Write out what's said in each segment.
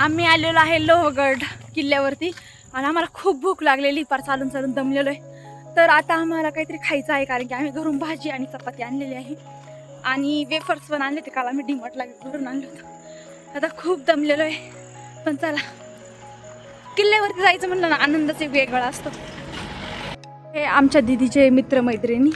आम्ही आलेलो आहे लोहगड किल्ल्यावरती. आणि आम्हाला खूप भूक लागलेली पार चालून चालून दमलेलो आहे. तर आता आम्हाला काहीतरी खायचं आहे कारण की आम्ही घरून भाजी आणि चपाती आणलेली आहे. आणि वेफर्स पण आणले ते काल आम्ही डिमार्टला घरून आणलं होतं. आता खूप दमलेलो आहे. पण चला. किल्ल्यावरती जायचं म्हणलं ना आनंदच एक वेगळा असतो. हे आमच्या दिदीचे मित्रमैत्रिणी.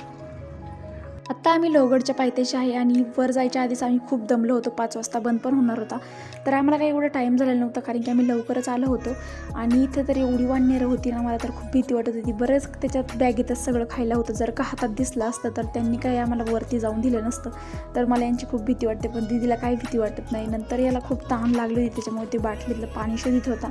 आत्ता आम्ही लोहगडच्या पायथ्याशी आहे आणि वर जायच्या आधीच आम्ही खूप दमलो होतो. पाच वाजता बंद पण होणार होता. तर आम्हाला काही एवढा टाईम झालेला नव्हता कारण की आम्ही लवकरच आलो होतो. आणि इथे तर एवढी वाढणेरं होती ना मला तर खूप भीती वाटत होती. बरेच त्याच्यात बॅगेतच सगळं खायला होतं. जर का हातात दिसलं असतं तर त्यांनी काही आम्हाला वरती जाऊन दिलं नसतं. तर मला यांची खूप भीती वाटते पण दिदीला काही भीती वाटत नाही. नंतर याला खूप ताण लागली होती. त्याच्यामुळे ते बाटलीतलं पाणी शोधित होता.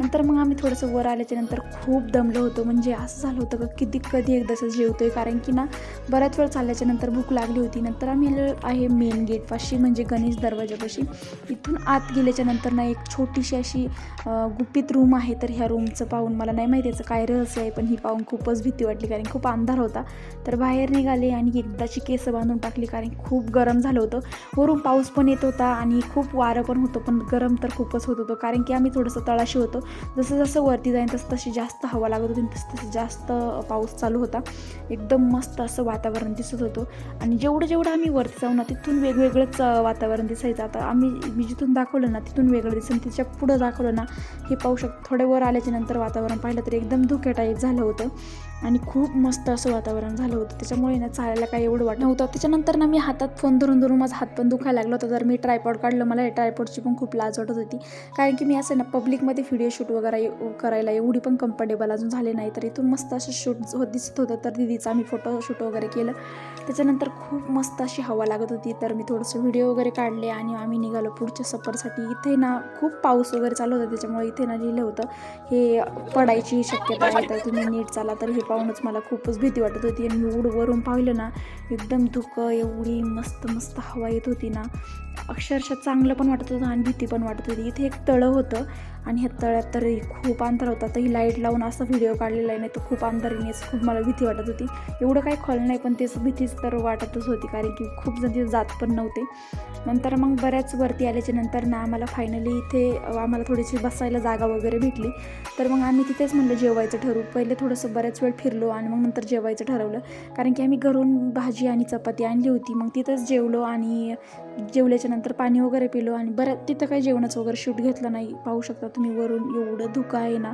नंतर मग आम्ही थोडंसं वर आल्याच्यानंतर खूप दमलो होतो. म्हणजे असं झालं होतं का किती कधी एकदाच जेवतोय? कारण की ना बऱ्याच वेळ चालल्याच्या नंतर भूक लागली होती. नंतर आम्ही आहे मेन गेटपाशी म्हणजे गणेश दरवाजापाशी इथून आत गेल्याच्यानंतर ना एक छोटीशी अशी गुपित रूम आहे. तर ह्या रूमचं पाहून मला नाही माहिती याचं काय रहस्य आहे पण ही पाहून खूपच भीती वाटली. कारण खूप अंधार होता. तर बाहेर निघाले आणि एकदाची केस बांधून टाकली. कारण खूप गरम झालं होतं. वरून पाऊस पण येत होता आणि खूप वारं पण होतं. पण गरम तर खूपच होत होतं. कारण की आम्ही थोडंसं तळाशी होतो. जसं जसं वरती जाईन तसं तशी जास्त हवा लागत होती तसं तसं जास्त पाऊस चालू होता. एकदम मस्त असं वातावरण दिसत होतं. आणि जेवढं जेवढं आम्ही वरती जाऊ ना तिथून वेगवेगळंच वातावरण दिसायचं. आता आम्ही मी जिथून दाखवलं ना तिथून वेगळं दिसेल तिच्या पुढं दाखवलं ना हे पाहू शक थोडे वर आल्याच्यानंतर वातावरण पाहिलं तर एकदम धुक्या झालं होतं. आणि खूप मस्त असं वातावरण झालं होतं. त्याच्यामुळे ना चालायला काही एवढं वाटत नव्हतं. त्याच्यानंतर ना मी हातात फोन धरून धरून माझा हात पण दुखायला लागला होता. तर मी ट्रायपॉड काढलं मला ट्रायपॉडची पण खूप लाज वाटत होती. कारण की मी असं ना पब्लिकमध्ये व्हिडिओ शूट वगैरे करायला एवढी पण कम्फर्टेबल अजून झाले नाही. तर इथून मस्त असं शूट होत दिसत होतं. तर दिदीचा आम्ही फोटो शूट वगैरे केलं. त्याच्यानंतर खूप मस्त अशी हवा लागत होती. तर मी थोडंसं व्हिडिओ वगैरे काढले आणि आम्ही निघालो पुढच्या सफरसाठी. इथे ना खूप पाऊस वगैरे चालू होता. त्याच्यामुळे इथे ना लिहिलं होतं हे पडायची शक्यता आहे. तर तुम्ही नीट चाला. तर हे पाहूनच मला खूपच भीती वाटत होती. आणि एवढं वरून पाहिलं ना एकदम धुकं एवढी मस्त मस्त हवा येत होती ना. अक्षरशः चांगलं पण वाटत होतं आणि भीती पण वाटत होती. इथे एक तळं होतं आणि ह्या तळ्यात तर खूप अंतर होता. तर ही लाइट लावून असा व्हिडिओ काढलेला आहे नाही तर खूप अंधारीनेच खूप मला भीती वाटत होती. एवढं काही खोल नाही पण तेच भीतीच तर वाटतच होती कारण की खूप जण तिथे जात पण नव्हते. नंतर मग बऱ्याच वरती आल्याच्यानंतर ना आम्हाला फायनली इथे आम्हाला थोडीशी बसायला जागा वगैरे भेटली. तर मग आम्ही तिथेच म्हणलं जेवायचं ठरवू. पहिले थोडंसं बऱ्याच वेळ फिरलो आणि मग नंतर जेवायचं ठरवलं. कारण की आम्ही घरून भाजी आणि चपाती आणली होती. मग तिथंच जेवलो आणि जेवल्याच्या त्याच्यानंतर पाणी वगैरे पिलो आणि बरं तिथं काही जेवणाचं वगैरे शूट घेतलं नाही. पाहू शकता तुम्ही वरून एवढं धुकं आहे ना.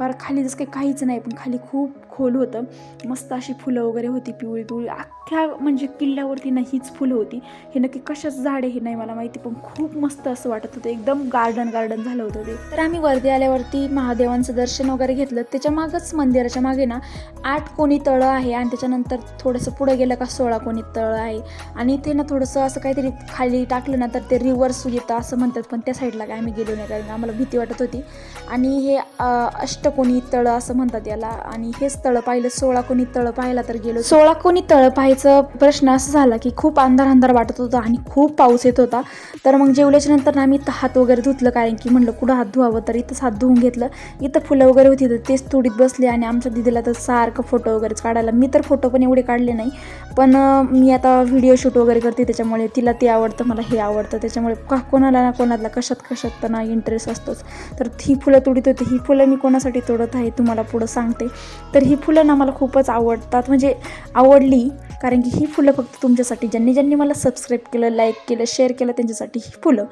पार खाली जसं काही काहीच नाही पण खाली खूप खोल होतं. मस्त अशी फुलं वगैरे होती पिवळी पिवळी. अख्ख्या म्हणजे किल्ल्यावरती ना हीच फुलं होती. हे नक्की कशाच झाड आहे हे नाही मला माहिती पण खूप मस्त असं वाटत होतं. एकदम गार्डन गार्डन झालं होतं ते. तर आम्ही वरती आल्यावरती महादेवांचं दर्शन वगैरे घेतलं. त्याच्या मागच मंदिराच्या मागे ना आठ कोणी तळं आहे आणि त्याच्यानंतर थोडंसं पुढे गेलं का सोळा कोणी तळं आहे. आणि इथे ना थोडंसं असं काहीतरी खाली टाकलं ना तर ते रिव्हर्स येतं असं म्हणतात पण त्या साईडला काय आम्ही गेलो नाही कारण आम्हाला भीती वाटत होती. आणि हे अष्ट कोणी तळं असं म्हणतात याला. आणि हेच तळं पाहिलं सोळा कोणी तळं पाहायला तर गेलो. सोळा कोणी तळं पाहायचं प्रश्न असा झाला की खूप अंधार अंधार वाटत होता आणि खूप पाऊस येत होता. तर मग जेवल्याच्या नंतर ना आम्ही हात वगैरे धुतलं कारण की म्हणलं कुठं हात धुवावं? तर इथंच हात धुवून घेतलं. इथं फुलं वगैरे होती तर तेच तुडीत बसले आणि आमच्या दिदीला तर सारखं फोटो वगैरेच काढायला. मी तर फोटो पण एवढे काढले नाही पण मी आता व्हिडिओ शूट वगैरे करते त्याच्यामुळे तिला ते आवडतं मला हे आवडतं. त्याच्यामुळे का कोणाला ना कोणाला कशात कशात तर ना इंटरेस्ट असतोच. तर ही फुलं तोडीत होती ही फुलं मी कोणासाठी तोडत आहे तुम्हाला पुढं सांगते. तर ही फुलं ना मला खूपच आवडतात. म्हणजे आवडली कारण की ही फुलं फक्त तुमच्यासाठी. ज्यांनी ज्यांनी मला सबस्क्राईब केलं लाईक केलं शेअर केलं त्यांच्यासाठी ही फुलं.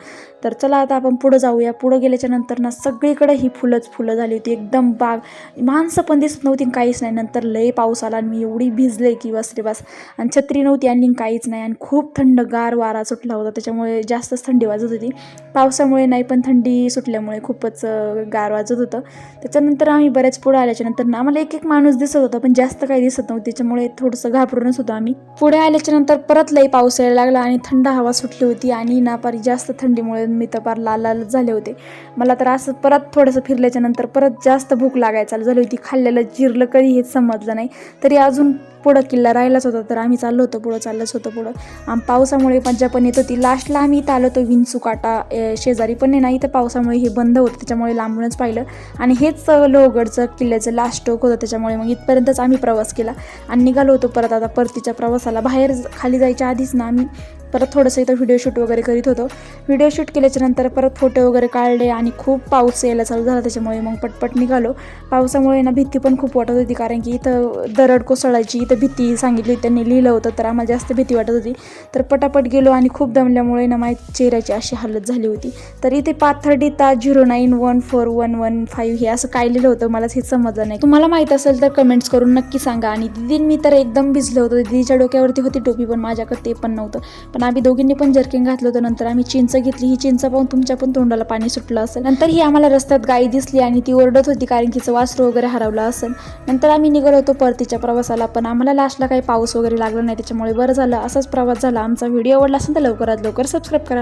तर चला आता आपण पुढं जाऊया. पुढं गेल्याच्यानंतर ना सगळीकडे ही फुलंच फुलं झाली होती. एकदम बाग. माणसं पण दिसत नव्हती आणि काहीच नाही. नंतर लय पाऊस आला आणि मी एवढी भिजले की बस रे बस. आणि छत्री नव्हती आणि काहीच नाही. आणि खूप थंड गार वारा सुटला होता. त्याच्यामुळे जास्तच थंडी वाजत होती. पावसामुळे नाही पण थंडी सुटल्यामुळे खूपच गार वाजत होतं. त्याच्यानंतर आम्ही बऱ्याच पुढे आल्याच्यानंतर ना आम्हाला एक एक माणूस दिसत होता पण जास्त काही दिसत नव्हतं. त्याच्यामुळे थोडंसं घाबरूनच होतो आम्ही. पुढे आल्याच्यानंतर परत लई पाऊस यायला लागला आणि थंड हवा सुटली होती आणि ना पारी जास्त थंडीमुळे मी तर पार लाल लाल झाले होते. मला तर असं परत थोडंसं फिरल्याच्यानंतर परत जास्त भूक लागायला चालू झाली होती. खाल्लेलं जिरलं कधी हेच समजलं नाही. तरी अजून पुढं किल्ला राहिलाच होता तर आम्ही चाललो होतो पुढं चाललंच होतं पुढं. आम पावसामुळे मज्जा पण येत होती लास्टला आम्ही इथं आलो होतो विंचू काटा शेजारी पण नाही इथं पावसामुळे हे बंद होतं त्याच्यामुळे लांबूनच पाहिलं. आणि हेच लोहगडचं किल्ल्याचं लास्ट टोक होतं त्याच्यामुळे मग इथपर्यंतच आम्ही प्रवास केला. आणि निघालो होतो परत आता परतीच्या प्रवासाला. बाहेर खाली जायच्या आधीच ना आम्ही परत थोडंसं इथं व्हिडिओ शूट वगैरे करीत होतो. व्हिडिओ शूट केल्याच्यानंतर परत फोटो वगैरे काढले आणि खूप पाऊस यायला चालू झाला. त्याच्यामुळे मग पटपट निघालो. पावसामुळे ना भीती पण खूप वाटत होती कारण की इथं दरड कोसळायची इथं भीती सांगितली होती त्यांनी लिहिलं होतं तर आम्हाला जास्त भीती वाटत होती. तर पटापट गेलो आणि खूप दमल्यामुळे ना माझ्या चेहऱ्याची अशी हालत झाली होती. तर इथे पाथर्डी ता zero nine one four one one five हे असं काय लिहिलं होतं मला हे समजलं नाही. तुम्हाला माहीत असेल तर कमेंट्स करून नक्की सांगा. आणि दिदीन मी तर एकदम भिजलं होतं. दिदीच्या डोक्यावरती होती टोपी पण माझ्याकडे ते पण नव्हतं. पण आम्ही दोघींनी पण जर्किंग घातलं होतं. नंतर आम्ही चिंच घेतली. ही चिंच पाहून तुमच्या पण तोंडाला पाणी सुटलं असेल. नंतर ही आम्हाला रस्त्यात गाई दिसली आणि ती ओरडत होती कारण तिचं वासरू वगैरे हरवलं असेल. नंतर आम्ही निघालो होतो परतीच्या प्रवासाला. पण आम्हाला लास्टला काही पाऊस वगैरे लागला नाही. त्याच्यामुळे बरं झालं. असाच प्रवास झाला. आमचा व्हिडिओ आवडला असेल तर लवकरात लवकर सबस्क्राईब करा.